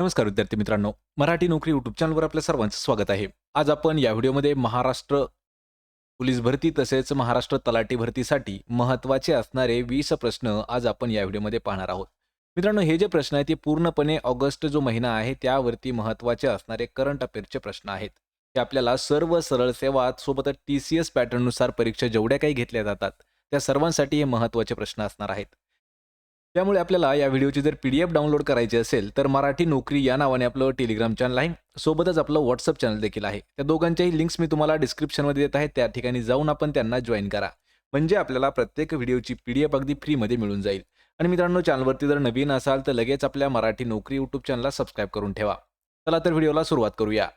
नमस्कार विद्यार्थी मित्रांनो मराठी नोकरी युट्यूब चॅनलवर आपल्या सर्वांचं स्वागत आहे. आज आपण या व्हिडिओमध्ये महाराष्ट्र पोलीस भरती तसेच महाराष्ट्र तलाठी भरतीसाठी महत्त्वाचे असणारे वीस प्रश्न आज आपण या व्हिडिओमध्ये पाहणार आहोत. मित्रांनो हे जे प्रश्न आहेत ते पूर्णपणे ऑगस्ट जो महिना आहे त्यावरती महत्त्वाचे असणारे करंट अफेअरचे प्रश्न आहेत. ते आपल्याला सर्व सरळ सेवा सोबतच टी सी एस पॅटर्ननुसार परीक्षा जेवढ्या काही घेतल्या जातात त्या सर्वांसाठी हे महत्त्वाचे प्रश्न असणार आहेत. त्यामुळे आपल्याला या व्हिडिओची जर पी डी एफ डाउनलोड करायची असेल तर मराठी नोकरी या नावाने आपलं टेलिग्राम चॅनल आहे. सोबतच आपलं व्हॉट्सअप चॅनल देखील आहे. त्या दोघांच्याही लिंक्स मी तुम्हाला डिस्क्रिप्शनमध्ये देत आहे. त्या ठिकाणी जाऊन आपण त्यांना जॉईन करा. म्हणजे आपल्याला प्रत्येक व्हिडिओची पी डी एफ अगदी फ्रीमध्ये मिळून जाईल. आणि मित्रांनो चॅनलवरती जर नवीन असाल तर लगेच आपल्या मराठी नोकरी यूट्यूब चॅनलला सबस्क्राईब करून ठेवा. चला तर व्हिडिओला सुरुवात करूया.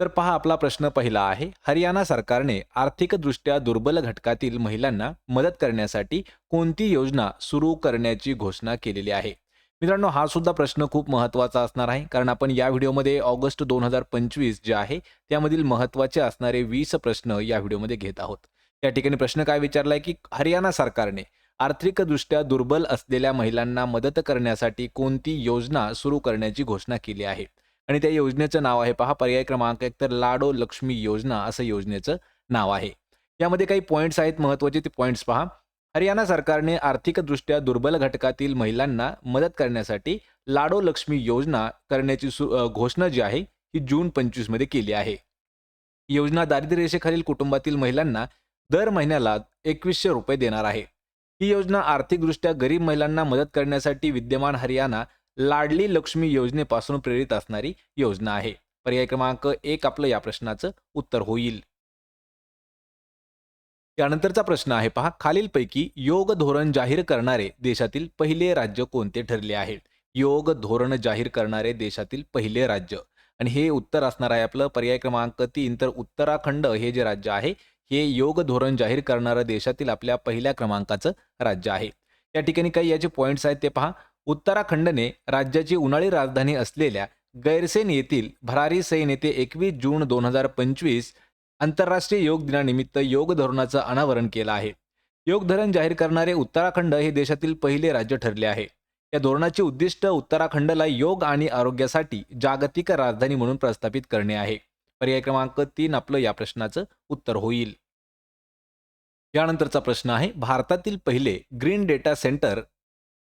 तर पहा आपला प्रश्न पहिला आहे हरियाणा सरकारने आर्थिकदृष्ट्या दुर्बल घटकातील महिलांना मदत करण्यासाठी कोणती योजना सुरू करण्याची घोषणा केलेली आहे? मित्रांनो हा सुद्धा प्रश्न खूप महत्त्वाचा असणार आहे कारण आपण या व्हिडिओमध्ये ऑगस्ट दोन हजार पंचवीस जे आहे त्यामधील महत्त्वाचे असणारे वीस प्रश्न या व्हिडिओमध्ये घेत आहोत. या ठिकाणी प्रश्न काय विचारलाय की हरियाणा सरकारने आर्थिकदृष्ट्या दुर्बल असलेल्या महिलांना मदत करण्यासाठी कोणती योजना सुरू करण्याची घोषणा केली आहे? आणि त्या योजनेचं नाव आहे. पहा पर्याय क्रमांक एक तर लाडो लक्ष्मी योजना असं योजनेचं नाव आहे. यामध्ये काही पॉईंट्स आहेत महत्त्वाचे ते पॉईंट्स पहा. हरियाणा सरकारने आर्थिकदृष्ट्या दुर्बल घटकातील महिलांना मदत करण्यासाठी लाडो लक्ष्मी योजना करण्याची सु घोषणा जी आहे ही जून पंचवीसमध्ये केली आहे. योजना दारिद्र्य रेषेखालील कुटुंबातील महिलांना दर महिन्याला एकवीसशे रुपये देणार आहे. ही योजना आर्थिकदृष्ट्या गरीब महिलांना मदत करण्यासाठी विद्यमान हरियाणा लाडली लक्ष्मी योजनेपासून प्रेरित असणारी योजना आहे. पर्याय क्रमांक एक आपलं या प्रश्नाचं उत्तर होईल. यानंतरचा प्रश्न आहे पहा. खालीलपैकी योग धोरण जाहीर करणारे देशातील पहिले राज्य कोणते ठरले आहे? योग धोरण जाहीर करणारे देशातील पहिले राज्य. आणि हे उत्तर असणार आहे आपलं पर्याय क्रमांक तीन. तर उत्तराखंड हे जे राज्य आहे हे योग धोरण जाहीर करणारं देशातील आपल्या पहिल्या क्रमांकाचं राज्य आहे. या ठिकाणी काही याचे पॉईंट्स आहेत ते पहा. उत्तराखंडने राज्याची उन्हाळी राजधानी असलेल्या गैरसेन येथील भरारी सैन येथे एकवीस जून दोन हजार पंचवीस आंतरराष्ट्रीय योग दिनानिमित्त योग धोरणाचं अनावरण केलं आहे. योग धोरण जाहीर करणारे उत्तराखंड हे देशातील पहिले राज्य ठरले आहे. या धोरणाचे उद्दिष्ट उत्तराखंडला योग आणि आरोग्यासाठी जागतिक राजधानी म्हणून प्रस्थापित करणे आहे. पर्याय क्रमांक तीन आपलं या प्रश्नाचं उत्तर होईल. यानंतरचा प्रश्न आहे भारतातील पहिले ग्रीन डेटा सेंटर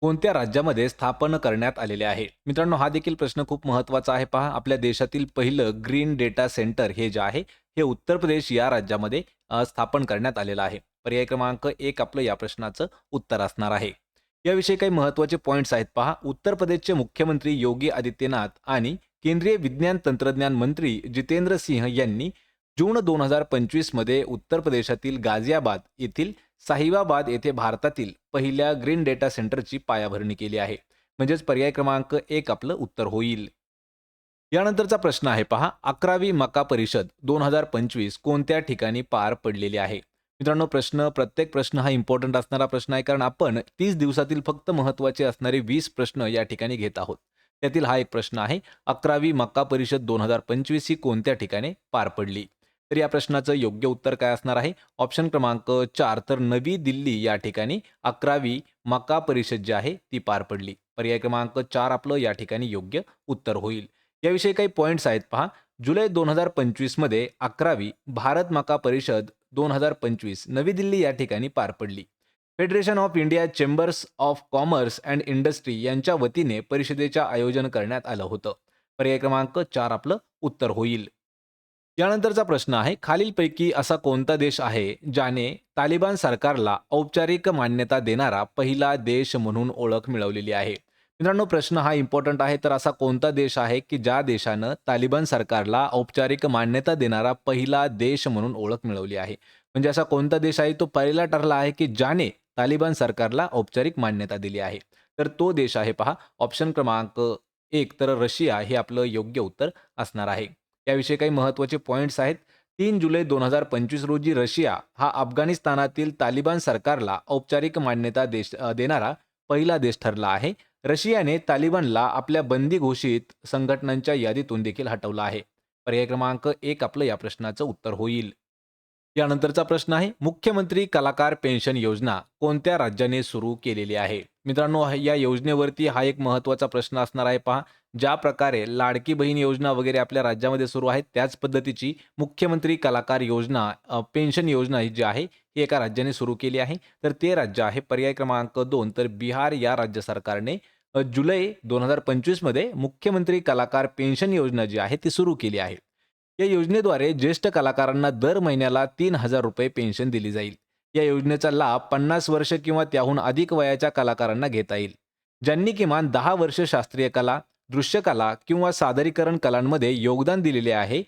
कोणत्या राज्यामध्ये स्थापन करण्यात आलेले आहे? मित्रांनो हा देखील प्रश्न खूप महत्त्वाचा आहे. पहा आपल्या देशातील पहिलं ग्रीन डेटा सेंटर हे जे आहे हे उत्तर प्रदेश या राज्यामध्ये स्थापन करण्यात आलेलं आहे. पर्याय क्रमांक एक आपलं या प्रश्नाचं उत्तर असणार आहे. याविषयी काही महत्त्वाचे पॉईंट्स आहेत. पहा उत्तर प्रदेशचे मुख्यमंत्री योगी आदित्यनाथ आणि केंद्रीय विज्ञान तंत्रज्ञान मंत्री जितेंद्र सिंह यांनी जून दोन हजार पंचवीसमध्ये उत्तर प्रदेशातील गाझियाबाद येथील साहिबाबाद येथे भारतातील पहिल्या ग्रीन डेटा सेंटरची पायाभरणी केली आहे. म्हणजेच पर्याय क्रमांक एक आपलं उत्तर होईल. यानंतरचा प्रश्न आहे पहा. अकरावी मका परिषद दोन हजार पंचवीस कोणत्या ठिकाणी पार पडलेली आहे? मित्रांनो प्रश्न प्रत्येक प्रश्न हा इम्पॉर्टंट असणारा प्रश्न आहे कारण आपण तीस दिवसातील फक्त महत्त्वाचे असणारे वीस प्रश्न या ठिकाणी घेत आहोत. त्यातील हा एक प्रश्न आहे. अकरावी मक्का परिषद दोन हजार पंचवीस ही कोणत्या ठिकाणी पार पडली? तर या प्रश्नाचं योग्य उत्तर काय असणार आहे? ऑप्शन क्रमांक चार. तर नवी दिल्ली या ठिकाणी अकरावी मका परिषद जी आहे ती पार पडली. पर्याय क्रमांक चार आपलं या ठिकाणी योग्य उत्तर होईल. याविषयी काही पॉईंट्स आहेत पहा. जुलै दोन हजार पंचवीसमध्ये अकरावी भारत मका परिषद दोन हजार पंचवीस नवी दिल्ली या ठिकाणी पार पडली. Federation of India chambers of commerce and industry यांच्या वतीने परिषदेच्या आयोजन करण्यात आलं होतं. पर्याय क्रमांक चार आपलं उत्तर होईल. यानंतरचा प्रश्न आहे खालीलपैकी असा कोणता देश आहे ज्याने तालिबान सरकारला औपचारिक मान्यता देणारा पहिला देश म्हणून ओळख मिळवलेली आहे? मित्रांनो प्रश्न हा इम्पॉर्टंट आहे. तर असा कोणता देश आहे की ज्या देशानं तालिबान सरकारला औपचारिक मान्यता देणारा पहिला देश म्हणून ओळख मिळवली आहे? म्हणजे असा कोणता देश आहे? तो पहिला ठरला आहे की ज्याने तालिबान सरकारला औपचारिक मान्यता दिली आहे. तर तो देश आहे पहा ऑप्शन क्रमांक एक. तर रशिया हे आपलं योग्य उत्तर असणार आहे. याविषयी काही महत्त्वाचे पॉईंट्स आहेत. तीन जुलै दोन हजार पंचवीस रोजी रशिया हा अफगाणिस्तानातील तालिबान सरकारला औपचारिक मान्यता देश देणारा पहिला देश ठरला आहे. रशियाने तालिबानला आपल्या बंदी घोषित संघटनांच्या यादीतून देखील हटवलं आहे. पर्याय क्रमांक एक आपलं या प्रश्नाचं उत्तर होईल. यानंतरचा प्रश्न आहे मुख्यमंत्री कलाकार पेन्शन योजना कोणत्या राज्याने सुरू केलेली आहे? मित्रांनो या योजनेवरती हा एक महत्त्वाचा प्रश्न असणार आहे. पहा ज्या प्रकारे लाडकी बहीण योजना वगैरे आपल्या राज्यामध्ये सुरू आहे त्याच पद्धतीची मुख्यमंत्री कलाकार योजना पेन्शन योजना ही जी आहे ही एका राज्याने सुरू केली आहे. तर ते राज्य आहे पर्याय क्रमांक दोन. तर बिहार या राज्य सरकारने जुलै दोन हजार पंचवीसमध्ये मुख्यमंत्री कलाकार पेन्शन योजना जी आहे ती सुरू केली आहे. या योजनेद्वारे ज्येष्ठ कलाकारांना दर महिन्याला तीन हजार रुपये पेन्शन दिली जाईल. या योजनेचा लाभ पन्नास वर्ष किंवा त्याहून अधिक वयाच्या कलाकारांना घेता येईल ज्यांनी किमान दहा वर्ष शास्त्रीय कला दृश्यकला किंवा सादरीकरण कलांमध्ये योगदान दिलेले आहे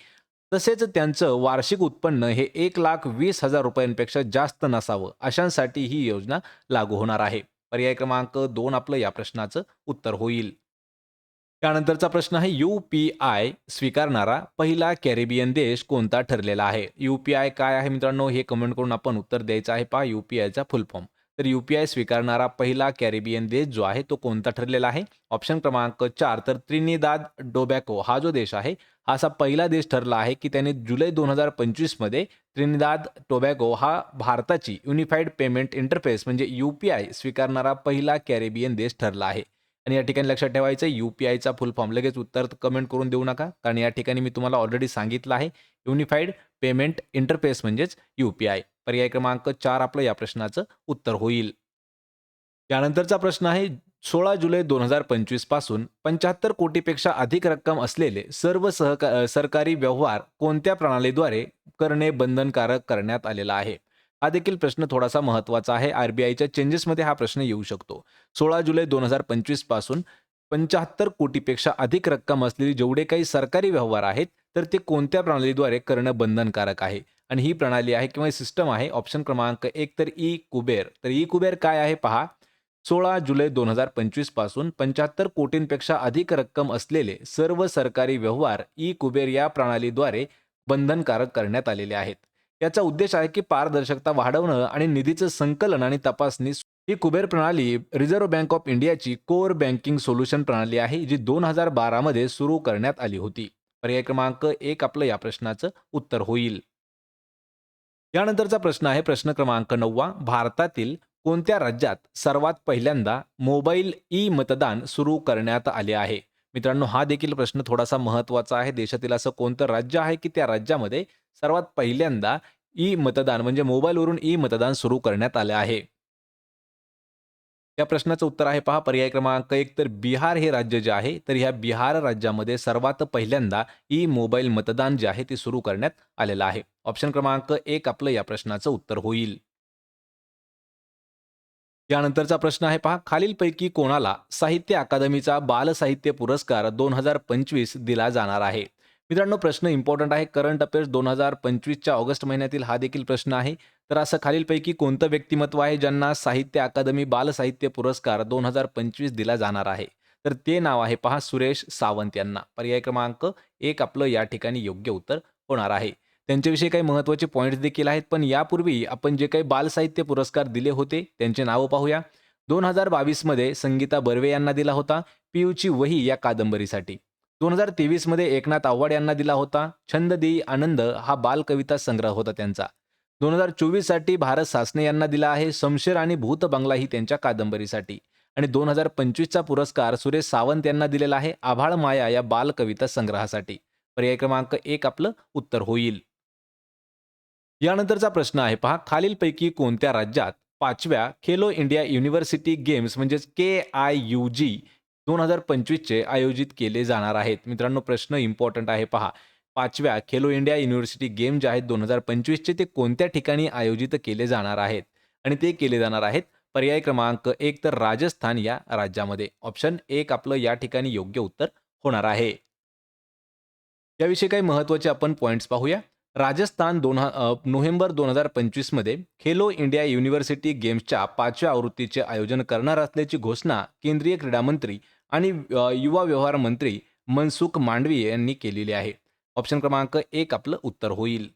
तसेच त्यांचं वार्षिक उत्पन्न हे एक लाख वीस हजार रुपयांपेक्षा जास्त नसावं अशांसाठी ही योजना लागू होणार आहे. पर्याय क्रमांक दोन आपलं या प्रश्नाचं उत्तर होईल. त्यानंतरचा प्रश्न आहे यू पी आय स्वीकारणारा पहिला कॅरेबियन देश कोणता ठरलेला आहे? यू पी आय काय आहे मित्रांनो? हे कमेंट करून आपण उत्तर द्यायचं आहे. पहा यू पी आयचा फुल फॉर्म तर यू पी आय स्वीकारणारा पहिला कॅरेबियन देश जो आहे तो कोणता ठरलेला आहे? ऑप्शन क्रमांक चार तर त्रिनिदाद डोबॅको हा जो देश आहे हा असा पहिला देश ठरला आहे की त्याने जुलै दोन हजार पंचवीसमध्ये त्रिनिदाद टोबॅगो हा भारताची युनिफाईड पेमेंट इंटरफेस म्हणजे यू पी आय स्वीकारणारा पहिला कॅरेबियन देश ठरला आहे. आणि या ठिकाणी लक्षात ठेवायचं यू पी आयचा फुल फॉर्म लगेच उत्तर कमेंट करून देऊ नका कारण या ठिकाणी मी तुम्हाला ऑलरेडी सांगितलं आहे युनिफाईड पेमेंट इंटरफेस म्हणजेच यू पी आय पर्याय क्रमांक चार आपलं या प्रश्नाचं उत्तर होईल. त्यानंतरचा प्रश्न आहे सोळा जुलै दोन हजार पंचवीसपासून पंच्याहत्तर कोटीपेक्षा अधिक रक्कम असलेले सर्व सहका सरकारी व्यवहार कोणत्या प्रणालीद्वारे करणे बंधनकारक करण्यात आलेला आहे? हा देखील प्रश्न थोडासा महत्त्वाचा आहे. आर बी आयच्या चेंजेसमध्ये हा प्रश्न येऊ शकतो. सोळा जुलै दोन हजार पंचवीसपासून पंच्याहत्तर कोटीपेक्षा अधिक रक्कम असलेली जेवढे काही सरकारी व्यवहार आहेत तर ते कोणत्या प्रणालीद्वारे करणं बंधनकारक आहे? आणि ही प्रणाली आहे किंवा सिस्टम आहे ऑप्शन क्रमांक एक तर ई कुबेर तर ई कुबेर काय आहे पहा. सोळा जुलै दोन हजार पंचवीसपासून पंच्याहत्तर कोटींपेक्षा अधिक रक्कम असलेले सर्व सरकारी व्यवहार ई कुबेर या प्रणालीद्वारे बंधनकारक करण्यात आलेले आहेत. याचा उद्देश आहे की पारदर्शकता वाढवणं आणि निधीचं संकलन आणि तपासणी ही कुबेर प्रणाली रिझर्व्ह बँक ऑफ इंडियाची कोर बँकिंग सोल्युशन प्रणाली आहे जी दोन हजार बारामध्ये सुरू करण्यात आली होती. पर्याय क्रमांक एक आपलं या प्रश्नाचं उत्तर होईल. यानंतरचा प्रश्न आहे प्रश्न क्रमांक नववा. भारतातील कोणत्या राज्यात सर्वात पहिल्यांदा मोबाईल ई मतदान सुरू करण्यात आले आहे? मित्रांनो हा देखील प्रश्न थोडासा महत्त्वाचा आहे. देशातील असं कोणतं राज्य आहे की त्या राज्यामध्ये सर्वात पहिल्यांदा ई मतदान म्हणजे मोबाईलवरून ई मतदान सुरू करण्यात आलं आहे? या प्रश्नाचं उत्तर आहे पहा. पर्याय क्रमांक एक तर बिहार हे राज्य जे आहे तर ह्या बिहार राज्यामध्ये सर्वात पहिल्यांदा ई मोबाईल मतदान जे आहे ते सुरू करण्यात आलेलं आहे. ऑप्शन क्रमांक एक आपलं या प्रश्नाचं उत्तर होईल. यानंतरचा प्रश्न आहे पहा. खालीलपैकी कोणाला साहित्य अकादमीचा बालसाहित्य पुरस्कार दोन हजार पंचवीस दिला जाणार आहे? मित्रांनो प्रश्न इम्पॉर्टंट आहे. करंट अफेअर्स दोन हजार पंचवीसच्या ऑगस्ट महिन्यातील हा देखील प्रश्न आहे. तर असं खालीलपैकी कोणतं व्यक्तिमत्व आहे ज्यांना साहित्य अकादमी बालसाहित्य पुरस्कार दोन हजार पंचवीस दिला जाणार आहे? तर ते नाव आहे पहा सुरेश सावंत यांना. पर्याय क्रमांक एक आपलं या ठिकाणी योग्य उत्तर होणार आहे. त्यांच्याविषयी काही महत्त्वाचे पॉईंट्स देखील आहेत पण यापूर्वी आपण जे काही बालसाहित्य पुरस्कार दिले होते त्यांचे नावं पाहूया. दोन हजार बावीसमध्ये संगीता बर्वे यांना दिला होता पियूची वही या कादंबरीसाठी. दोन हजार तेवीसमध्ये एकनाथ आव्हाड यांना दिला होता छंद देई आनंद हा बालकविता संग्रह होता त्यांचा. दोन हजार चोवीससाठी भारत सासने यांना दिला आहे समशेर आणि भूत बंगला ही त्यांच्या कादंबरीसाठी. आणि दोन हजार पंचवीसचा पुरस्कार सुरेश सावंत यांना दिलेला आहे आभाळ माया या बालकविता संग्रहासाठी. पर्याय क्रमांक एक आपलं उत्तर होईल. यानंतरचा प्रश्न आहे पहा. खालीलपैकी कोणत्या राज्यात पाचव्या खेलो इंडिया युनिव्हर्सिटी गेम्स म्हणजेच के आय यू जी दोन हजार पंचवीसचे आयोजित केले जाणार आहेत? मित्रांनो प्रश्न इम्पॉर्टंट आहे पहा. पाचव्या खेलो इंडिया युनिव्हर्सिटी गेम जे आहेत दोन हजार पंचवीसचे ते कोणत्या ठिकाणी आयोजित केले जाणार आहेत? आणि ते केले जाणार आहेत पर्याय क्रमांक एक तर राजस्थान या राज्यामध्ये. ऑप्शन एक आपलं या ठिकाणी योग्य उत्तर होणार आहे. याविषयी काही महत्त्वाचे आपण पॉईंट्स पाहूया. राजस्थान दोन नोव्हेंबर दोन हजार पंचवीसमध्ये खेलो इंडिया युनिव्हर्सिटी गेम्सच्या पाचव्या आवृत्तीचे आयोजन करणार असल्याची घोषणा केंद्रीय क्रीडा मंत्री आणि युवा व्यवहार मंत्री मनसुख मांडवी यांनी केलेली आहे. ऑप्शन क्रमांक एक आपलं उत्तर होईल.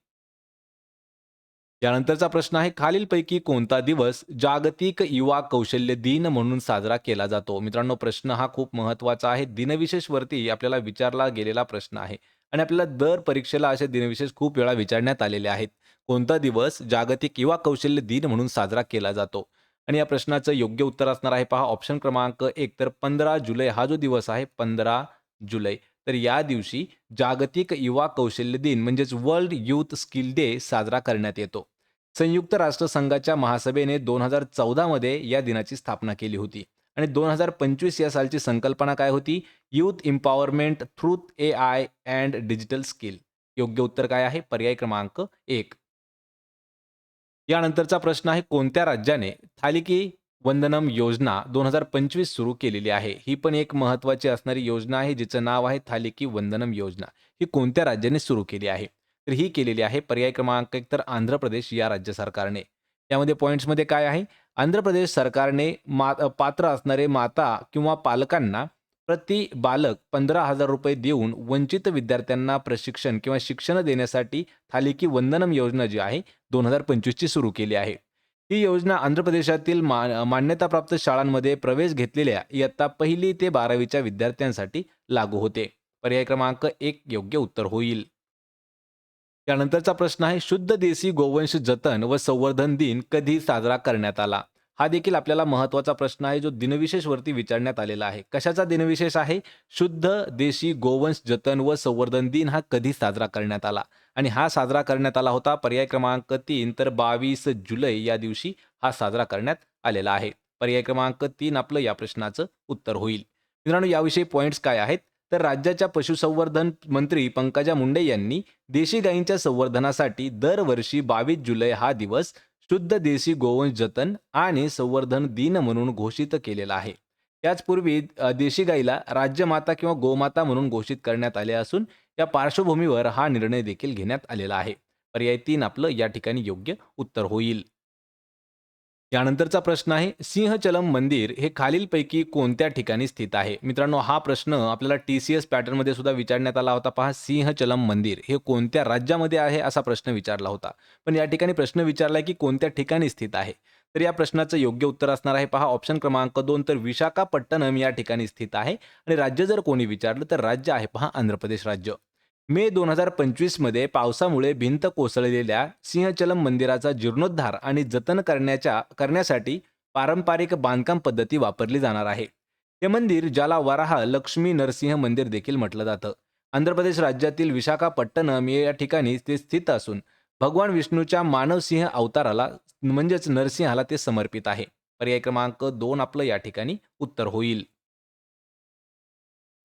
यानंतरचा प्रश्न आहे खालीलपैकी कोणता दिवस जागतिक युवा कौशल्य दिन म्हणून साजरा केला जातो? मित्रांनो प्रश्न हा खूप महत्त्वाचा आहे. दिनविशेषवरती आपल्याला विचारला गेलेला प्रश्न आहे आणि आपल्याला दर परीक्षेला असे दिनविशेष खूप वेळा विचारण्यात आलेले आहेत. कोणता दिवस जागतिक युवा कौशल्य दिन म्हणून साजरा केला जातो? आणि या प्रश्नाचं योग्य उत्तर असणार आहे. पहा ऑप्शन क्रमांक एक तर पंधरा जुलै हा जो दिवस आहे पंधरा जुलै. तर या दिवशी जागतिक युवा कौशल्य दिन म्हणजेच वर्ल्ड युथ स्किल डे साजरा करण्यात येतो. संयुक्त राष्ट्रसंघाच्या महासभेने दोन हजार चौदामध्ये या दिनाची स्थापना केली होती. आणि दोन हजार पंचवीस या सालची संकल्पना काय होती? Youth empowerment through A I and digital skill. योग्य उत्तर काय आहे? पर्याय क्रमांक एक. यानंतरचा प्रश्न आहे कोणत्या राज्याने थालिकी वंदनम योजना दोन हजार पंचवीस सुरू केलेली आहे. ही पण एक महत्वाची असणारी योजना आहे जिचं नाव आहे थालिकी वंदनम योजना. ही कोणत्या राज्याने सुरू केली आहे? तर ही केलेली आहे पर्याय क्रमांक एक तर आंध्र प्रदेश या राज्य सरकारने. यामध्ये पॉईंट्समध्ये काय आहे? आंध्र प्रदेश सरकारने मा पात्र असणारे माता किंवा पालकांना प्रति बालक पंधरा हजार रुपये देऊन वंचित विद्यार्थ्यांना प्रशिक्षण किंवा शिक्षण देण्यासाठी थालिकी वंदनम योजना जी आहे दोन हजार पंचवीसची सुरू केली आहे. ही योजना आंध्र प्रदेशातील मा मान्यताप्राप्त शाळांमध्ये प्रवेश घेतलेल्या इयत्ता पहिली ते बारावीच्या विद्यार्थ्यांसाठी लागू होते. पर्याय क्रमांक एक योग्य उत्तर होईल. त्यानंतरचा प्रश्न आहे शुद्ध देशी गोवंश जतन व संवर्धन दिन कधी साजरा करण्यात आला? हा देखील आपल्याला महत्त्वाचा प्रश्न आहे जो दिनविशेषवरती विचारण्यात आलेला आहे. कशाचा दिनविशेष आहे? शुद्ध देशी गोवंश जतन व संवर्धन दिन हा कधी साजरा करण्यात आला? आणि हा साजरा करण्यात आला होता. पर्याय क्रमांक तीन तर बावीस जुलै या दिवशी हा साजरा करण्यात आलेला आहे. पर्याय क्रमांक तीन आपलं या प्रश्नाचं उत्तर होईल. मित्रांनो याविषयी पॉईंट्स काय आहेत? तर राज्याच्या पशुसंवर्धन मंत्री पंकजा मुंडे यांनी देशी गायींच्या संवर्धनासाठी दरवर्षी बावीस जुलै हा दिवस शुद्ध देशी गोवंश जतन आणि संवर्धन दिन म्हणून घोषित केलेला आहे. त्याचपूर्वी देशी गाईला राज्यमाता किंवा गोमाता म्हणून घोषित करण्यात आले असून या पार्श्वभूमीवर हा निर्णय देखील घेण्यात आलेला आहे. पर्याय तीन आपलं या ठिकाणी योग्य उत्तर होईल. यानंतरचा प्रश्न आहे सिंहचलम मंदिर हे खालीलपैकी कोणत्या ठिकाणी स्थित आहे? मित्रांनो हा प्रश्न आपल्याला टी सी एस पॅटर्नमध्ये सुद्धा विचारण्यात आला होता. पहा सिंहचलम मंदिर हे कोणत्या राज्यामध्ये आहे असा प्रश्न विचारला होता. पण या ठिकाणी प्रश्न विचारला की कोणत्या ठिकाणी स्थित आहे? तर या प्रश्नाचं योग्य उत्तर असणार आहे. पहा ऑप्शन क्रमांक दोन तर विशाखापट्टणम या ठिकाणी स्थित आहे. आणि राज्य जर कोणी विचारलं तर राज्य आहे. पहा आंध्र प्रदेश राज्य. मे दोन हजार पंचवीसमध्ये पावसामुळे भिंत कोसळलेल्या सिंहचलम मंदिराचा जीर्णोद्धार आणि जतन करण्याच्या करण्यासाठी पारंपरिक बांधकाम पद्धती वापरली जाणार आहे. हे मंदिर ज्याला वराह लक्ष्मी नरसिंह मंदिर देखील म्हटलं जातं. आंध्र प्रदेश राज्यातील विशाखापट्टणम या ठिकाणी ते स्थित असून भगवान विष्णूच्या मानवसिंह अवताराला म्हणजेच नरसिंहाला ते समर्पित आहे. पर्याय क्रमांक दोन आपलं या ठिकाणी उत्तर होईल.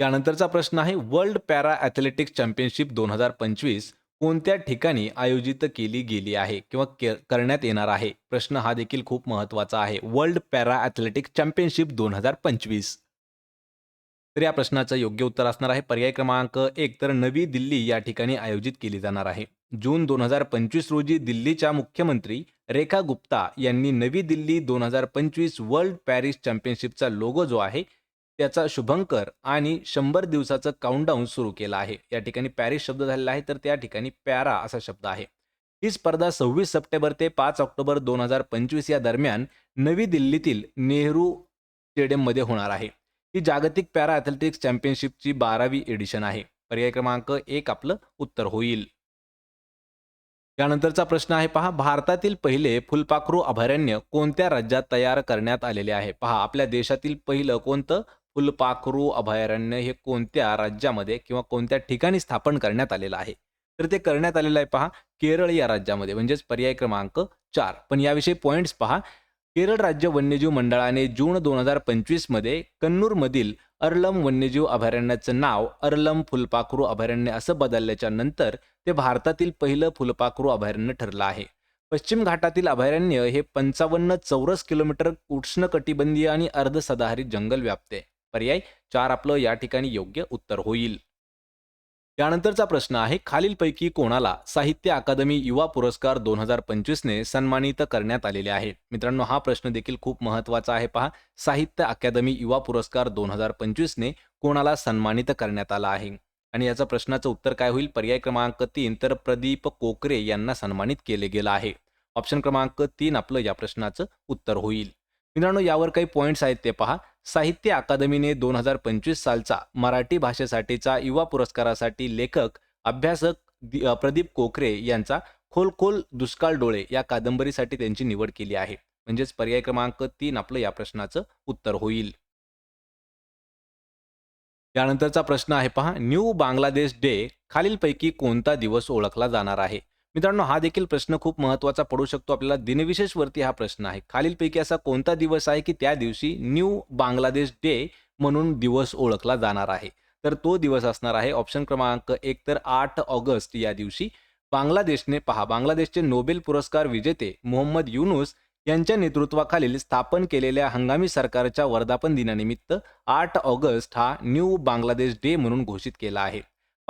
त्यानंतरचा प्रश्न आहे वर्ल्ड पॅरा ॲथलेटिक्स चॅम्पियनशिप दोन हजार पंचवीस कोणत्या ठिकाणी आयोजित केली गेली आहे किंवा करण्यात येणार आहे? प्रश्न हा देखील खूप महत्त्वाचा आहे. वर्ल्ड पॅरा ॲथलेटिक्स चॅम्पियनशिप दोन हजार पंचवीस. तर या प्रश्नाचं योग्य उत्तर असणार आहे. पर्याय क्रमांक एक तर नवी दिल्ली या ठिकाणी आयोजित केली जाणार आहे. जून दोन हजार पंचवीस रोजी दिल्लीच्या मुख्यमंत्री रेखा गुप्ता यांनी नवी दिल्ली दोन हजार पंचवीस वर्ल्ड पॅरिस चॅम्पियनशिपचा लोगो जो आहे त्याचा शुभंकर आणि शंभर दिवसाचं काउंटडाऊन सुरू केलं आहे. या ठिकाणी पॅरिस शब्द झालेला आहे तर त्या ठिकाणी पॅरा असा शब्द आहे. ही स्पर्धा सव्वीस सप्टेंबर ते पाच ऑक्टोबर दोन हजार पंचवीस या दरम्यान नवी दिल्लीतील नेहरू स्टेडियममध्ये होणार आहे. ही जागतिक पॅरा ॲथलेटिक्स चॅम्पियनशिपची बारावी एडिशन आहे. पर्याय क्रमांक एक आपलं उत्तर होईल. त्यानंतरचा प्रश्न आहे पहा. भारतातील पहिले फुलपाखरू अभयारण्य कोणत्या राज्यात तयार करण्यात आलेले आहे? पहा आपल्या देशातील पहिलं कोणतं फुलपाखरू अभयारण्य हे कोणत्या राज्यामध्ये किंवा कोणत्या ठिकाणी स्थापन करण्यात आलेलं आहे? तर ते करण्यात आलेलं आहे पहा केरळ या राज्यामध्ये. म्हणजेच पर्याय क्रमांक चार. पण याविषयी पॉईंट्स पहा. केरळ राज्य वन्यजीव मंडळाने जून दोन हजार पंचवीसमध्ये कन्नूरमधील अर्लम वन्यजीव अभयारण्याचं नाव अर्लम फुलपाखरू अभयारण्य असं बदलल्याच्या नंतर ते भारतातील पहिलं फुलपाखरू अभयारण्य ठरलं आहे. पश्चिम घाटातील अभयारण्य हे पंचावन्न चौरस किलोमीटर उष्णकटिबंधीय आणि अर्धसदाहरित जंगल व्यापते. पर्याय चार आपलं या ठिकाणी योग्य उत्तर होईल. त्यानंतरचा प्रश्न आहे खालीलपैकी कोणाला साहित्य अकादमी युवा पुरस्कार दोन हजार पंचवीसने सन्मानित करण्यात आलेले आहे? मित्रांनो हा प्रश्न देखील खूप महत्त्वाचा आहे पहा. साहित्य अकादमी युवा पुरस्कार दोन हजार पंचवीसने कोणाला सन्मानित करण्यात आला आहे? आणि याचा प्रश्नाचं उत्तर काय होईल? पर्याय क्रमांक तीन तर प्रदीप कोकरे यांना सन्मानित केले गेलं आहे. ऑप्शन क्रमांक तीन आपलं या प्रश्नाचं उत्तर होईल. मित्रांनो यावर काही पॉईंट्स आहेत ते पहा. साहित्य अकादमीने दोन हजार पंचवीस सालचा मराठी भाषेसाठीचा युवा पुरस्कारासाठी लेखक अभ्यासक प्रदीप कोकरे यांचा खोल खोल दुष्काळ डोळे या कादंबरीसाठी त्यांची निवड केली आहे. म्हणजेच पर्याय क्रमांक तीन आपलं या प्रश्नाचं उत्तर होईल. यानंतरचा प्रश्न आहे पहा. न्यू बांगलादेश डे खालीलपैकी कोणता दिवस ओळखला जाणार आहे? मित्रांनो हा देखील प्रश्न खूप महत्त्वाचा पडू शकतो. आपल्याला दिनविशेषवरती हा प्रश्न आहे. खालीलपैकी असा कोणता दिवस आहे की त्या दिवशी न्यू बांगलादेश डे म्हणून दिवस ओळखला जाणार आहे? तर तो दिवस असणार आहे ऑप्शन क्रमांक एक तर आठ ऑगस्ट या दिवशी. बांगलादेशने पहा बांगलादेशचे नोबेल पुरस्कार विजेते मोहम्मद युनुस यांच्या नेतृत्वाखालील स्थापन केलेल्या हंगामी सरकारच्या वर्धापन दिनानिमित्त आठ ऑगस्ट हा न्यू बांगलादेश डे म्हणून घोषित केला आहे.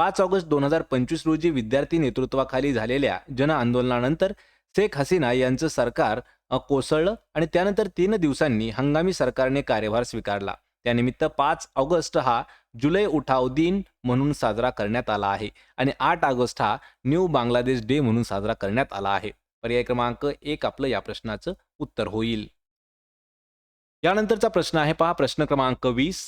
पाच ऑगस्ट दोन हजार पंचवीस रोजी विद्यार्थी नेतृत्वाखाली झालेल्या जन आंदोलनानंतर शेख हसीना यांचं सरकार कोसळलं आणि त्यानंतर तीन दिवसांनी हंगामी सरकारने कार्यभार स्वीकारला. त्यानिमित्त पाच ऑगस्ट हा जुलै उठाव दिन म्हणून साजरा करण्यात आला आहे आणि आठ ऑगस्ट हा न्यू बांगलादेश डे म्हणून साजरा करण्यात आला आहे. पर्याय क्रमांक एक आपलं या प्रश्नाचं उत्तर होईल. यानंतरचा प्रश्न आहे पहा प्रश्न क्रमांक वीस.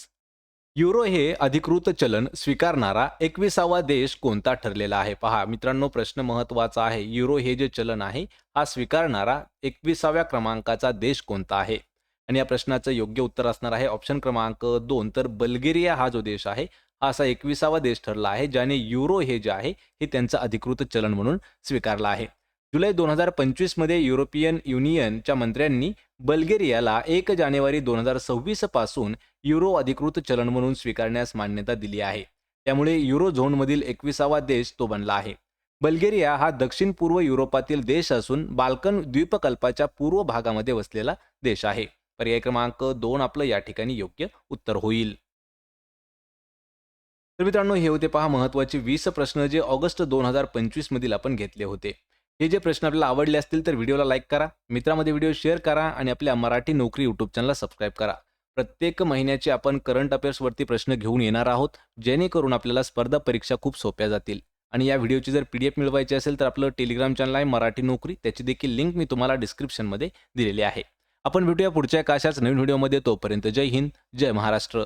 युरो हे अधिकृत चलन स्वीकारणारा एकविसावा देश कोणता ठरलेला आहे? पहा मित्रांनो प्रश्न महत्त्वाचा आहे. युरो हे जे चलन आहे हा स्वीकारणारा एकविसाव्या क्रमांकाचा देश कोणता आहे? आणि या प्रश्नाचं योग्य उत्तर असणार आहे ऑप्शन क्रमांक दोन. तर बल्गेरिया हा जो देश आहे हा असा एकविसावा देश ठरला आहे ज्याने युरो हे जे आहे हे त्यांचं अधिकृत चलन म्हणून स्वीकारलं आहे. जुलै दोन हजार पंचवीसमध्ये युरोपियन युनियनच्या मंत्र्यांनी बल्गेरियाला एक जानेवारी दोन हजार सव्वीसपासून युरो अधिकृत चलन म्हणून स्वीकारण्यास मान्यता दिली आहे. त्यामुळे युरो झोनमधील एकविसावा देश तो बनला आहे. बल्गेरिया हा दक्षिण पूर्व युरोपातील देश असून बाल्कन द्वीपकल्पाच्या पूर्व भागामध्ये वसलेला देश आहे. पर्याय क्रमांक दोन आपलं या ठिकाणी योग्य उत्तर होईल. तर मित्रांनो हे होते पहा महत्त्वाचे वीस प्रश्न जे ऑगस्ट दोन हजार पंचवीस मधील आपण घेतले होते. हे जे प्रश्न आपल्याला आवडले असतील तर व्हिडिओला लाईक करा मित्रामध्ये व्हिडिओ शेअर करा आणि आपल्या मराठी नोकरी यूट्यूब चॅनलला सबस्क्राईब करा. प्रत्येक महिन्याचे आपण करंट अफेअर्सवरती प्रश्न घेऊन येणार आहोत जेणेकरून आपल्याला स्पर्धा परीक्षा खूप सोप्या जातील. आणि या व्हिडिओची जर पी डी एफ मिळवायची असेल तर आपलं टेलिग्राम चॅनल आहे मराठी नोकरी त्याची देखील लिंक मी तुम्हाला डिस्क्रिप्शनमध्ये दिलेली आहे. आपण भेटूया पुढच्या काशाच अशाच नवीन व्हिडिओमध्ये तोपर्यंत जय हिंद जय महाराष्ट्र.